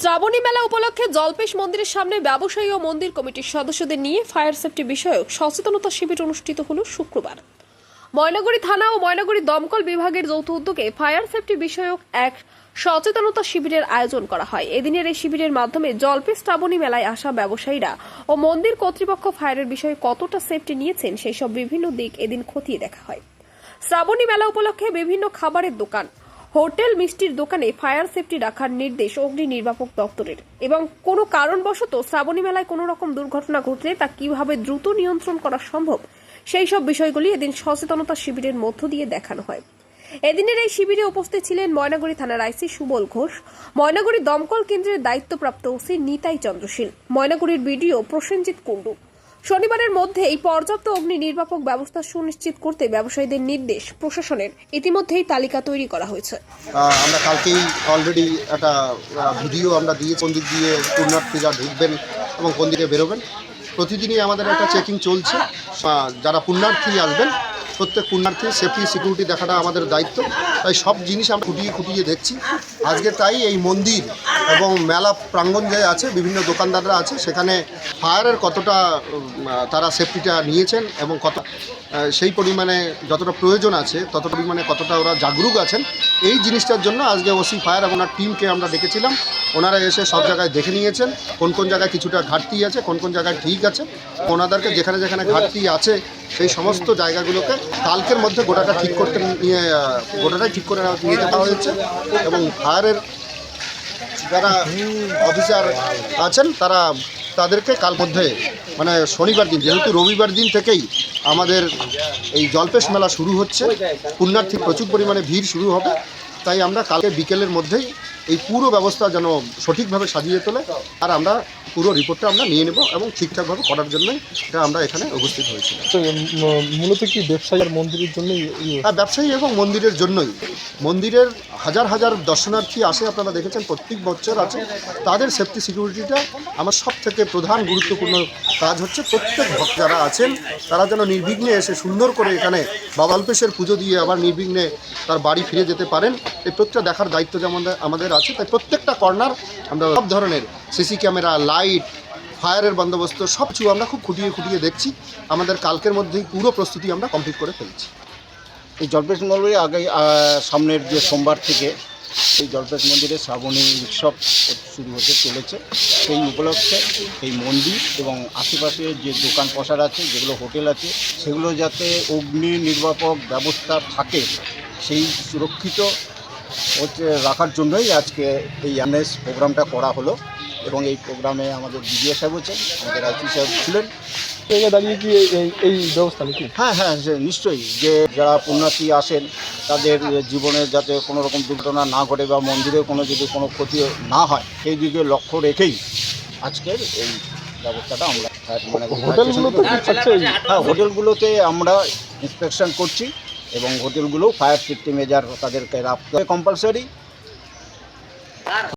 শ্রাবণী মেলা উপলক্ষে জলপেশ মন্দিরের সামনে ব্যবসায়ী ও মন্দির কমিটির সদস্যদের নিয়ে ফায়ার সেফটি বিষয়ক সচেতনতা শিবির অনুষ্ঠিত হল শুক্রবার। ময়নাগুড়ি থানা ও ময়নাগুড়ি দমকল বিভাগের যৌথ উদ্যোগে ফায়ার সেফটি বিষয়ক এক সচেতনতা শিবিরের আয়োজন করা হয়। এদিনের এই শিবিরের মাধ্যমে জলপেশ শ্রাবণী মেলায় আসা ব্যবসায়ীরা ও মন্দির কর্তৃপক্ষ ফায়ারের বিষয়ে কতটা সেফটি নিয়েছেন সেই সব বিভিন্ন দিক এদিন খতিয়ে দেখা হয়। শ্রাবণী মেলা উপলক্ষে বিভিন্ন খাবারের দোকান হোটেল মিষ্টির দোকানে ফায়ার সেফটি রাখার নির্দেশ অগ্নি নির্বাপক দপ্তরের। এবং কোনো কারণবশত শ্রাবণী মেলায় কোনো রকম দুর্ঘটনা ঘটলে তা কীভাবে দ্রুত নিয়ন্ত্রণ করা সম্ভব, সেই সব বিষয়গুলি এদিন সচেতনতা শিবিরের মধ্য দিয়ে দেখানো হয়। এদিনের এই শিবিরে উপস্থিত ছিলেন ময়নাগুড়ি থানার আইসি সুবল ঘোষ, ময়নাগুড়ি দমকল কেন্দ্রের দায়িত্বপ্রাপ্ত ওসি নিতাই চন্দ্রশীল, ময়নাগুড়ির বিডিও প্রসেনজিৎ কুণ্ডু শনিবারের মধ্যে এই পর্যাপ্ত অগ্নি নির্বাপক ব্যবস্থা সুনিশ্চিত করতে ব্যবসায়ীদের নির্দেশ প্রশাসনের। ইতিমধ্যেই তালিকা তৈরি করা হয়েছে। আহ, আমরা কালকেই অলরেডি একটা ভিডিও আমরা দিয়ে কোন দিক দিয়ে পূর্ণার্থীরা ঢুকবেন এবং কোন দিকে বেরোবেন। প্রতিদিনই আমাদের একটা চেকিং চলছে। আহ, যারা পুণ্যার্থী আসবেন প্রত্যেক পুণ্যার্থী সেফটি সিকিউরিটি দেখাটা আমাদের দায়িত্ব। তাই সব জিনিস আমরা খুঁটিয়ে খুঁটিয়ে দেখছি। আজকে তাই এই মন্দির এবং মেলা প্রাঙ্গণ যে আছে, বিভিন্ন দোকানদাররা আছে, সেখানে ফায়ারের কতটা তারা সেফটিটা নিয়েছেন এবং কত সেই পরিমাণে যতটা প্রয়োজন আছে তত পরিমাণে কতটা ওরা জাগরুক আছেন, এই জিনিসটার জন্য আজকে ওসি ফায়ার এবং ওনার টিমকে আমরা ডেকেছিলাম। ওনারা এসে সব জায়গায় দেখে নিয়েছেন, কোন কোন জায়গায় কিছুটা ঘাটতি আছে, কোন কোন জায়গায় ঠিক আছে। ওনাদেরকে যেখানে যেখানে ঘাটতি আছে সেই সমস্ত জায়গাগুলোকে কালকের মধ্যে গোটাটা ঠিক করতে নিয়ে, গোটাটাই ঠিক করে নিয়ে যাওয়া হয়েছে এবং ফায়ারের যারা অফিসার আছেন, তারা তাদেরকে কাল মধ্যে মানে শনিবার দিন, যেহেতু রবিবার দিন থেকেই আমাদের এই জলপেশ মেলা শুরু হচ্ছে, পুণ্যার্থী প্রচুর পরিমাণে ভিড় শুরু হবে, তাই আমরা কালকে বিকেলের মধ্যেই এই পুরো ব্যবস্থা যেন সঠিকভাবে সাজিয়ে তোলে, আর আমরা পুরো রিপোর্টটা আমরা নিয়ে নেব এবং ঠিকঠাকভাবে করার জন্যই এটা আমরা এখানে উপস্থিত হয়েছি। তো মূলত কি ব্যবসায়ী আর মন্দিরের জন্যই ইয়ে? হ্যাঁ ব্যবসায়ী এবং মন্দিরের জন্যই। মন্দিরের হাজার হাজার দর্শনার্থী আসে আপনারা দেখেছেন প্রত্যেক বছর আছে। তাদের সেফটি সিকিউরিটিটা আমার সব থেকে প্রধান গুরুত্বপূর্ণ কাজ হচ্ছে প্রত্যেক ভক্ত যারা আছেন তারা যেন নির্বিঘ্নে এসে সুন্দর করে এখানে বাবালপেশের পুজো দিয়ে আবার নির্বিঘ্নে তার বাড়ি ফিরে যেতে পারেন। এই প্রত্যেকটা দেখার দায়িত্ব যেমন আমাদের আছে তাই প্রত্যেকটা কর্নার আমরা সব ধরনের সিসি ক্যামেরা, লাইট, ফায়ারের বন্দোবস্ত, সব কিছু আমরা খুব খুঁটিয়ে খুঁটিয়ে দেখছি। আমাদের কালকের মধ্যেই পুরো প্রস্তুতি আমরা কমপ্লিট করে ফেলছি। এই জলপেশ মন্দিরে আগে সামনের যে সোমবার থেকে এই জলপেশ মন্দিরে শ্রাবণী উৎসব শুরু হতে চলেছে। সেই উপলক্ষে এই মন্দির এবং আশেপাশে যে দোকান পসার আছে, যেগুলো হোটেল আছে, সেগুলো যাতে অগ্নি নির্বাপক ব্যবস্থা থাকে, সেই সুরক্ষিত রাখার জন্যই আজকে এই অ্যাওয়ারনেস প্রোগ্রামটা করা হলো। এবং এই প্রোগ্রামে আমাদের বিডিও সাহেব হচ্ছেন আমাদের আইসি সাহেব ছিলেন। জায়গায় দাঁড়িয়ে কি এই- এই ব্যবস্থা নাকি? হ্যাঁ হ্যাঁ নিশ্চয়ই যে যারা পুণ্যার্থী আসেন তাদের জীবনে যাতে কোনো রকম দুর্ঘটনা না ঘটে বা মন্দিরে কোনো যদি কোনো ক্ষতি না হয় সেই দিকে লক্ষ্য রেখেই আজকের এই ব্যবস্থাটা আমরা মানে এই? হ্যাঁ হোটেলগুলোতে আমরা ইন্সপেকশন করছি এবং হোটেলগুলো ফায়ার সেফটি মেজার তাদেরকে রাখতে কম্পালসারি